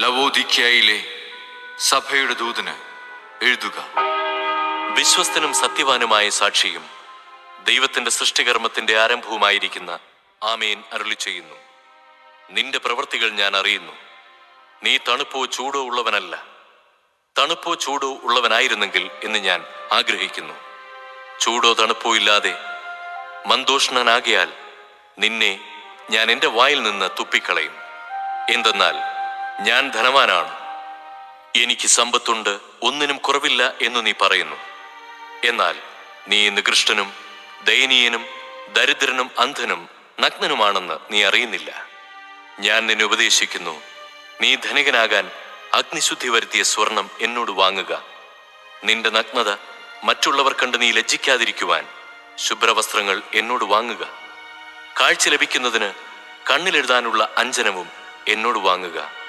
ലവോദിക്കയിലെ സഭയുടെ ദൂതന് എഴുതുക. വിശ്വസ്തനും സത്യവാനുമായ സാക്ഷിയും ദൈവത്തിന്റെ സൃഷ്ടികർമ്മത്തിന്റെ ആരംഭവുമായിരിക്കുന്ന ആമേൻ അരുളി ചെയ്യുന്നു. നിന്റെ പ്രവൃത്തികൾ ഞാൻ അറിയുന്നു. നീ തണുപ്പോ ചൂടോ ഉള്ളവനല്ല. തണുപ്പോ ചൂടോ ഉള്ളവനായിരുന്നെങ്കിൽ എന്ന് ഞാൻ ആഗ്രഹിക്കുന്നു. ചൂടോ തണുപ്പോ ഇല്ലാതെ മന്ദോഷ്ണനാകിയാൽ നിന്നെ ഞാൻ എന്റെ വായിൽ നിന്ന് തുപ്പിക്കളയും. എന്തെന്നാൽ ഞാൻ ധനവാനാണ്. എനിക്ക് സമ്പത്തുണ്ട് ഒന്നിനും കുറവില്ല എന്ന് നീ പറയുന്നു. എന്നാൽ നീ നികൃഷ്ടനും ദയനീയനും ദരിദ്രനും അന്ധനും നഗ്നനുമാണെന്ന് നീ അറിയുന്നില്ല. ഞാൻ നിന്നെ ഉപദേശിക്കുന്നു നീ ധനികനാകാൻ അഗ്നിശുദ്ധി വരുത്തിയ സ്വർണം എന്നോട് വാങ്ങുക. നിന്റെ നഗ്നത മറ്റുള്ളവർ കണ്ട് നീ ലജ്ജിക്കാതിരിക്കുവാൻ ശുഭ്രവസ്ത്രങ്ങൾ എന്നോട് വാങ്ങുക. കാഴ്ച ലഭിക്കുന്നതിന് കണ്ണിലെഴുതാനുള്ള അഞ്ജനവും എന്നോട് വാങ്ങുക.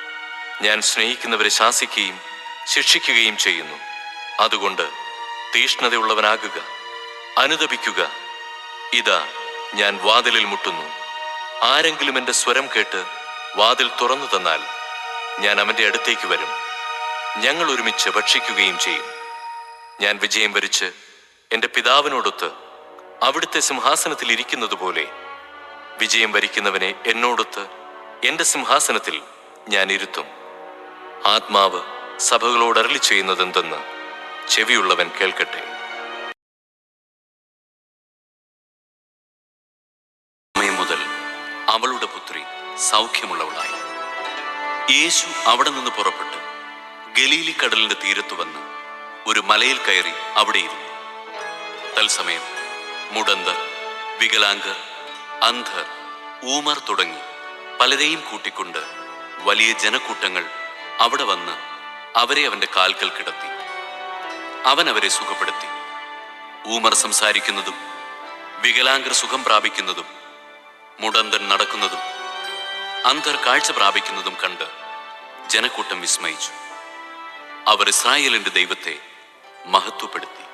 ഞാൻ സ്നേഹിക്കുന്നവരെ ശാസിക്കുകയും ശിക്ഷിക്കുകയും ചെയ്യുന്നു. അതുകൊണ്ട് തീഷ്ണതയുള്ളവനാകുക അനുദപിക്കുക. ഇതാ ഞാൻ വാതിലിൽ മുട്ടുന്നു. ആരെങ്കിലും എന്റെ സ്വരം കേട്ട് വാതിൽ തുറന്നു തന്നാൽ ഞാൻ അവന്റെ അടുത്തേക്ക് വരും. ഞങ്ങൾ ഒരുമിച്ച് ഭക്ഷിക്കുകയും ചെയ്യും. ഞാൻ വിജയം വരിച്ച് എന്റെ പിതാവിനോടൊത്ത് അവിടുത്തെ സിംഹാസനത്തിൽ ഇരിക്കുന്നത് പോലെ വിജയം വരിക്കുന്നവനെ എന്നോടൊത്ത് എന്റെ സിംഹാസനത്തിൽ ഞാൻ ഇരുത്തും. ആത്മാവ് സഭകളോട് അരളി ചെയ്യുന്നതെന്തെന്ന് ചെവിയുള്ളവൻ കേൾക്കട്ടെ. മുതൽ അവളുടെ പുത്രി സൗഖ്യമുള്ളവളായി. യേശു അവിടെ നിന്ന് പുറപ്പെട്ട്. ഗലീലി കടലിന്റെ തീരത്തു വന്ന് ഒരു മലയിൽ കയറി അവിടെയിരുന്നു തത്സമയം മുടന്തർ വികലാംഗർ അന്ധർ ഊമർ തുടങ്ങി പലരെയും കൂട്ടിക്കൊണ്ട് വലിയ ജനക്കൂട്ടങ്ങൾ അവിടെ വന്ന് അവരെ അവന്റെ കാൽക്കൽ കിടത്തി. അവൻ അവരെ സുഖപ്പെടുത്തി. ഊമർ സംസാരിക്കുന്നതും വികലാംഗർ സുഖം പ്രാപിക്കുന്നതും മുടന്തൻ നടക്കുന്നതും അന്ധർ കാഴ്ച പ്രാപിക്കുന്നതും കണ്ട് ജനക്കൂട്ടം വിസ്മയിച്ചു. അവർ ഇസ്രായേലിന്റെ ദൈവത്തെ മഹത്വപ്പെടുത്തി.